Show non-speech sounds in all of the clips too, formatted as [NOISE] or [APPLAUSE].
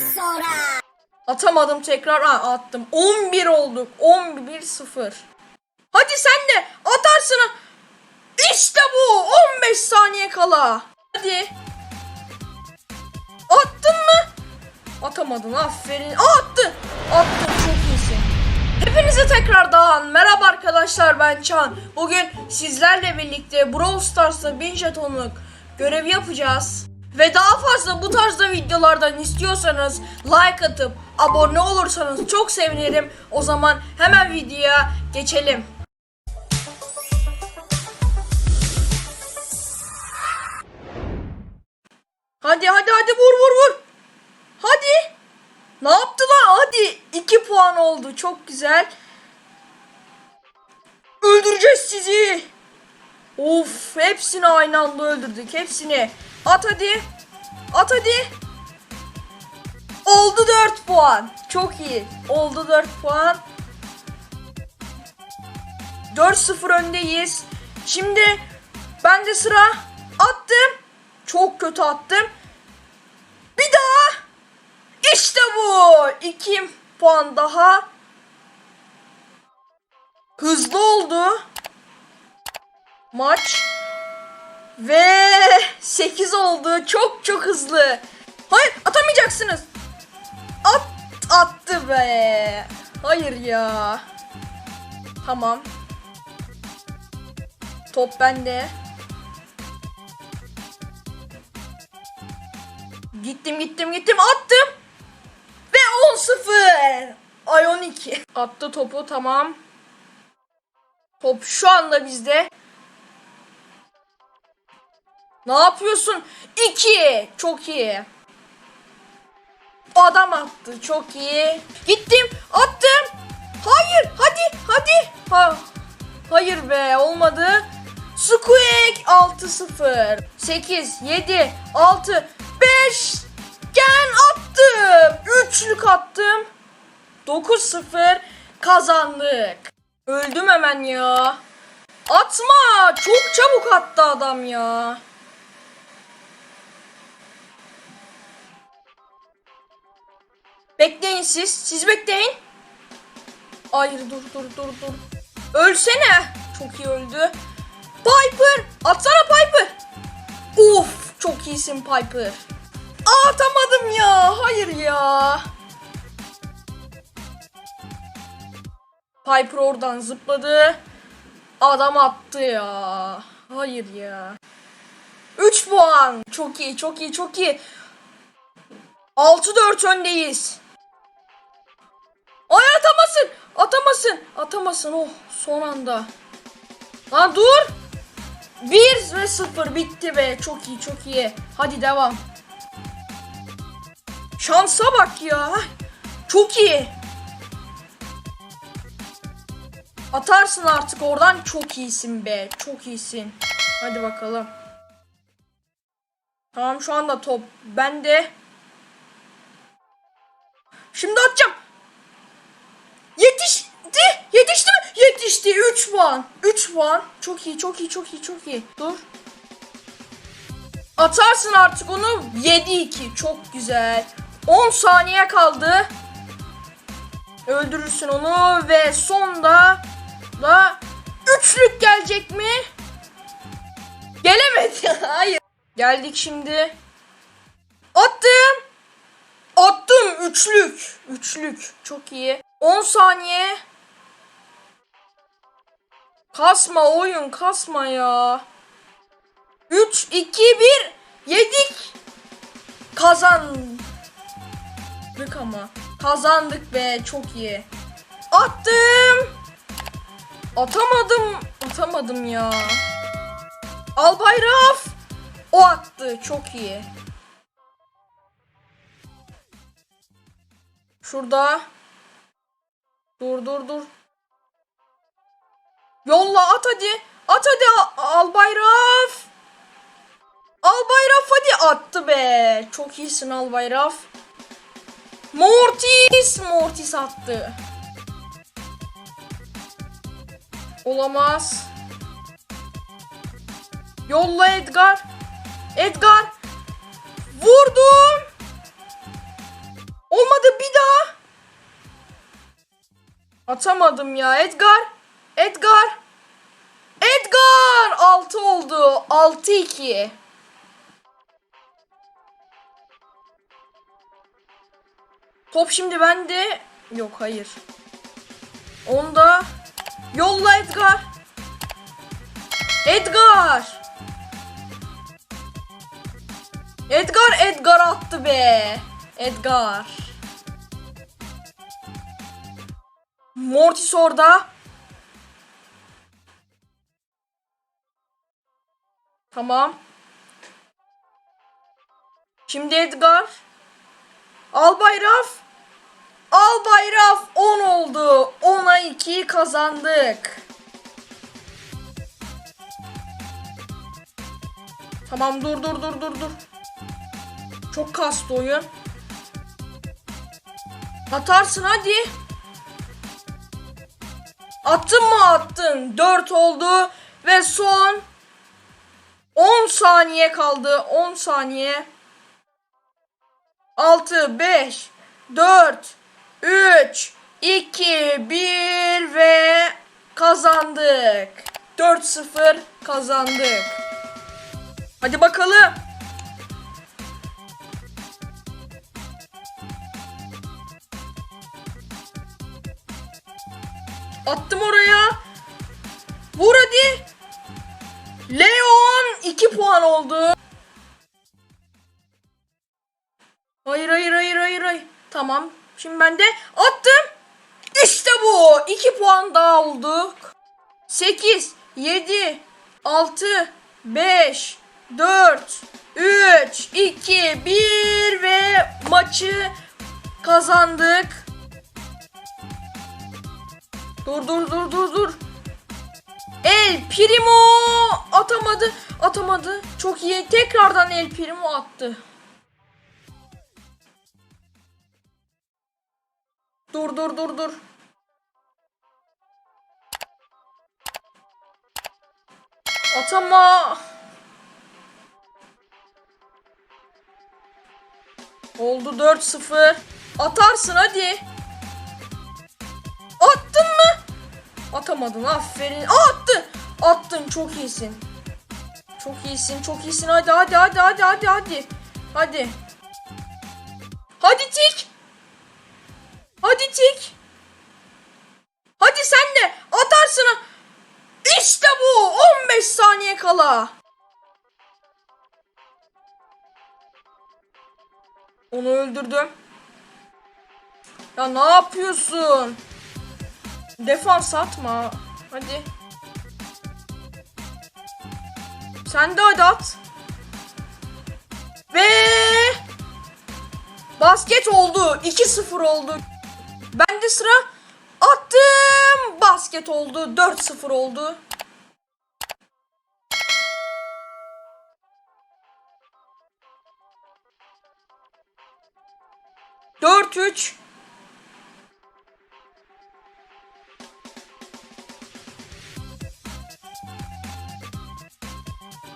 az sonra. Atamadım tekrar. Ha, attım. 11 olduk. 11-0. Hadi sen de atarsın. İşte bu. 15 saniye kala. Hadi. Attın mı? Atamadın. Aferin. Aa, attın. Attın. Çok iyisin. Hepinize tekrardan merhaba arkadaşlar ben Çan. Bugün sizlerle birlikte Brawl Stars'ta 1000 jetonluk görev yapacağız. Ve daha fazla bu tarzda videolardan istiyorsanız like atıp abone olursanız çok sevinirim. O zaman hemen videoya geçelim. Hadi hadi hadi vur vur vur. Hadi. Ne yaptılar? Hadi 2 puan oldu. Çok güzel. Öldüreceğiz sizi. Of hepsini aynı anda öldürdük. Hepsini. At hadi. At hadi. Oldu 4 puan. Çok iyi. Oldu 4 puan. 4-0 öndeyiz. Şimdi ben de sıra attım. Çok kötü attım. Bir daha. İşte bu. 2 puan daha. Hızlı oldu. Maç. Ve 8 oldu. Çok çok hızlı. Hayır atamayacaksınız. At attı be. Hayır ya. Tamam. Top bende. Gittim gittim gittim attım. Ve 10-0. Ay 12. Attı topu tamam. Top şu anda bizde. Ne yapıyorsun? 2. Çok iyi. Adam attı. Çok iyi. Gittim. Attım. Hayır. Hadi. Hadi. Ha. Hayır be. Olmadı. Squeak 6-0. 8, 7, 6, 5. Gen attım. Üçlük attım. 9-0 kazandık. Öldüm hemen ya. Atma. Çok çabuk attı adam ya. Bekleyin siz. Siz bekleyin. Hayır dur dur dur dur. Ölsene. Çok iyi öldü. Piper. Atsana Piper. Of çok iyisin Piper. Aa, atamadım ya. Hayır ya. Piper oradan zıpladı. Adam attı ya. Hayır ya. 3 puan. Çok iyi, çok iyi, çok iyi. 6-4 öndeyiz. Ay atamasın. Atamasın. Atamasın. Oh son anda. Lan dur. 1 ve 0 bitti be. Çok iyi, çok iyi. Hadi devam. Şansa bak ya. Çok iyi. Atarsın artık oradan çok iyisin be. Çok iyisin. Hadi bakalım. Tamam şu anda top bende. Şimdi atacağım. 3 puan. 3 puan. Çok iyi, çok iyi, çok iyi, çok iyi. Dur. Atarsın artık onu. 7-2. Çok güzel. 10 saniye kaldı. Öldürürsün onu ve sonda da üçlük gelecek mi? Gelemedi. [LAUGHS] Hayır. Geldik şimdi. Attım. Attım üçlük. Üçlük. Çok iyi. 10 saniye. Kasma oyun kasma ya. 3 2 1 yedik. Kazandık ama. Kazandık be çok iyi. Attım. Atamadım. Atamadım ya. Albayraf. O attı. Çok iyi. Şurada. Dur dur dur. Yolla at hadi. At hadi Albayraf. Albayraf hadi attı be. Çok iyisin Albayraf. Mortis. Mortis attı. Olamaz. Yolla Edgar. Edgar. Vurdum. Olmadı bir daha. Atamadım ya Edgar. 6-2. Top şimdi bende. Yok hayır. Onda. Yolla Edgar. Edgar. Edgar Edgar attı be. Edgar. Mortis orada. Tamam. Şimdi Edgar. Al bayraf. Al bayraf 10 oldu. 10'a 2 kazandık. Tamam dur dur dur dur dur. Çok kastı oyun. Atarsın hadi. Attın mı attın. 4 oldu ve son 10 saniye kaldı. 10 saniye. 6 5 4 3 2 1 ve kazandık. 4-0 kazandık. Hadi bakalım. Attım oraya. Vur hadi. Leon 2 puan oldu. Hayır hayır hayır hayır hayır. Tamam. Şimdi ben de attım. İşte bu. 2 puan daha olduk. 8, 7, 6, 5, 4, 3, 2, 1 ve maçı kazandık. Dur dur dur dur dur. El Primo atamadı. Atamadı. Çok iyi. Tekrardan El Primo attı. Dur dur dur dur. Atama. Oldu 4-0. Atarsın hadi. Attın mı? Atamadın aferin. Aa, attın. Attın çok iyisin. Çok iyisin çok iyisin hadi hadi hadi hadi hadi hadi. Hadi. Hadi tik. Hadi tik. Hadi sen de atarsın. İşte bu 15 saniye kala. Onu öldürdüm. Ya ne yapıyorsun? Defans atma. Hadi. Sen de hadi at. Ve basket oldu. 2-0 oldu. Ben de sıra attım. Basket oldu. 4-0 oldu. Dört üç.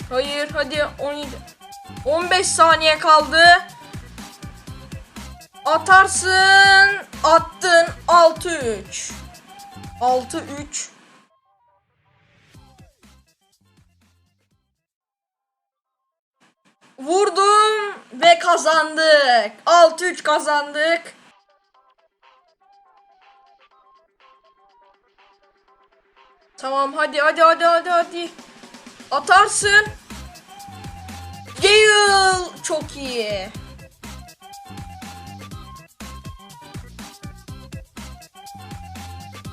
Hayır hadi 17. 15 saniye kaldı. Atarsın. Attın. 6-3. 6-3. Vurdum ve kazandık. 6-3 kazandık. Tamam hadi hadi hadi hadi hadi. Atarsın. Gale çok iyi.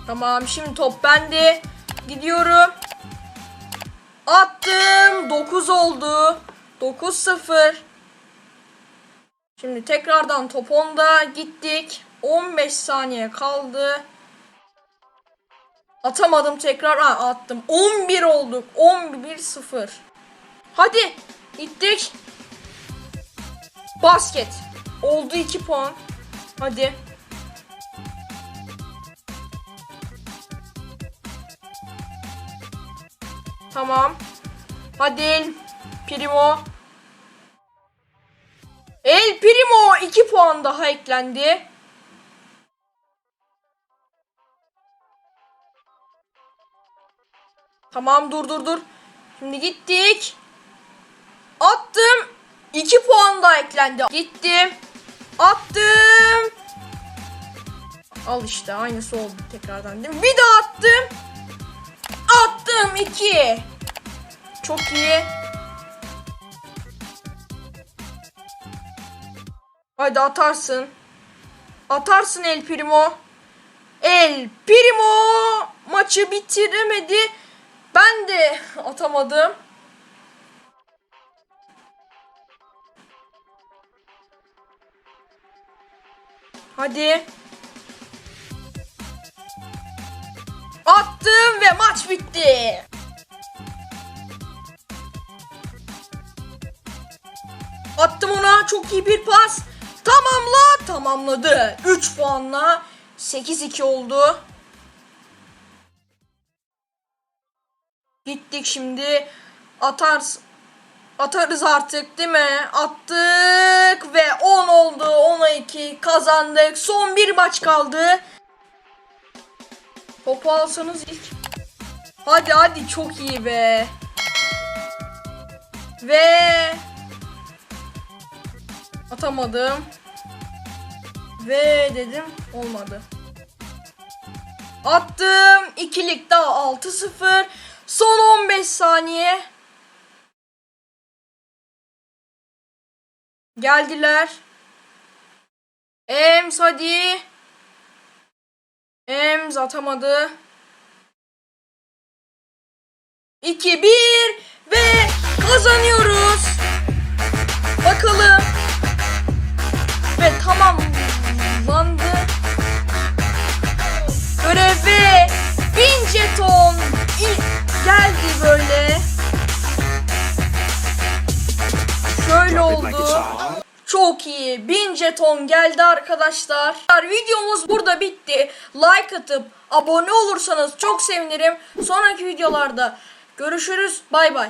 Tamam şimdi top bende. Gidiyorum. Attım. 9 oldu. 9-0. Şimdi tekrardan top 10'da gittik. 15 saniye kaldı. Atamadım tekrar. Ha, attım. 11 olduk. 11-0. Hadi. Gittik. Basket. Oldu 2 puan. Hadi. Tamam. Hadi El Primo. El Primo 2 puan daha eklendi. Tamam dur dur dur. Şimdi gittik. Attım. 2 puan daha eklendi. Gittim. Attım. Al işte aynısı oldu tekrardan değil mi? Bir daha attım. Attım 2. Çok iyi. Haydi atarsın. Atarsın El Primo. El Primo maçı bitiremedi. Ben de atamadım. Hadi. Attım ve maç bitti. Attım ona çok iyi bir pas. Tamamla tamamladı. 3 puanla 8-2 oldu. Gittik şimdi. Atars atarız artık değil mi? Attık ve 10 oldu. 10'a 2 kazandık. Son bir maç kaldı. Topu alsanız ilk. Hadi hadi çok iyi be. Ve atamadım. Ve dedim olmadı. Attım. İkilik daha 6-0. Son 15 saniye. Geldiler. Ems hadi. Ems atamadı. 2-1 ve kazanıyoruz. Bakalım. Ve tamamlandı. Görev ve 1000 jeton ilk geldi böyle. Şöyle oldu. Çok iyi. 1000 jeton geldi arkadaşlar. Videomuz burada bitti. Like atıp abone olursanız çok sevinirim. Sonraki videolarda görüşürüz. Bay bay.